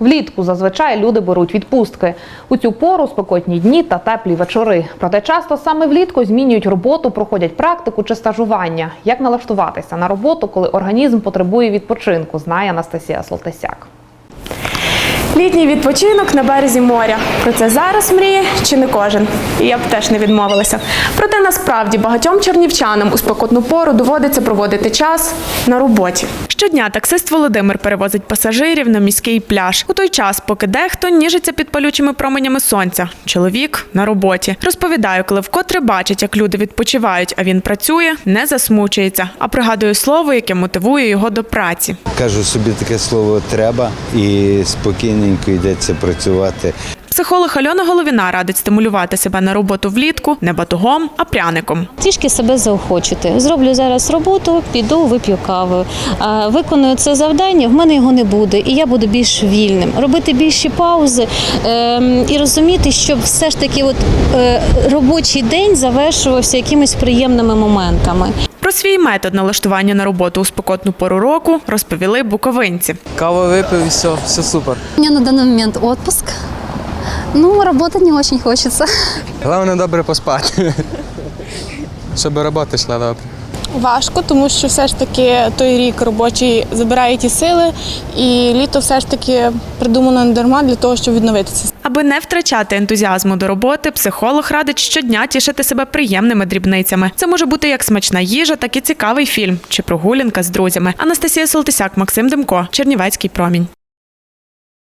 Влітку зазвичай люди беруть відпустки. У цю пору спекотні дні та теплі вечори. Проте часто саме влітку змінюють роботу, проходять практику чи стажування. Як налаштуватися на роботу, коли організм потребує відпочинку, знає Анастасія Солтесяк. Літній відпочинок на березі моря. Про це зараз мріє чи не кожен. І я б теж не відмовилася. Проте насправді багатьом чернівчанам у спекотну пору доводиться проводити час на роботі. Щодня таксист Володимир перевозить пасажирів на міський пляж. У той час, поки дехто ніжиться під палючими променями сонця. Чоловік на роботі. Розповідаю, коли вкотре бачить, як люди відпочивають, а він працює, не засмучується, а пригадує слово, яке мотивує його до праці. Кажу собі таке слово треба і спокійненько йдеться працювати. Психолог Альона Головіна радить стимулювати себе на роботу влітку не батогом, а пряником. Трішки себе заохочити. Зроблю зараз роботу, піду, вип'ю каву. А, Виконую це завдання, в мене його не буде, і я буду більш вільним. Робити більші паузи ем, і розуміти, щоб все ж таки от, е, робочий день завершувався якимись приємними моментами. Про свій метод налаштування на роботу у спекотну пору року розповіли буковинці. Каву випив, і все, все супер. У на даний момент відпуск. Ну, работать не очень хочется. Головне добре поспати. Щоб робота йшла добре. Важко, тому що все ж таки той рік робочий забирає ті сили, і літо все ж таки придумано не дарма для того, щоб відновитися. Аби не втрачати ентузіазму до роботи, психолог радить щодня тішити себе приємними дрібницями. Це може бути як смачна їжа, так і цікавий фільм чи прогулянка з друзями. Анастасія Солтисяк, Максим Демко, Чернівецький промінь.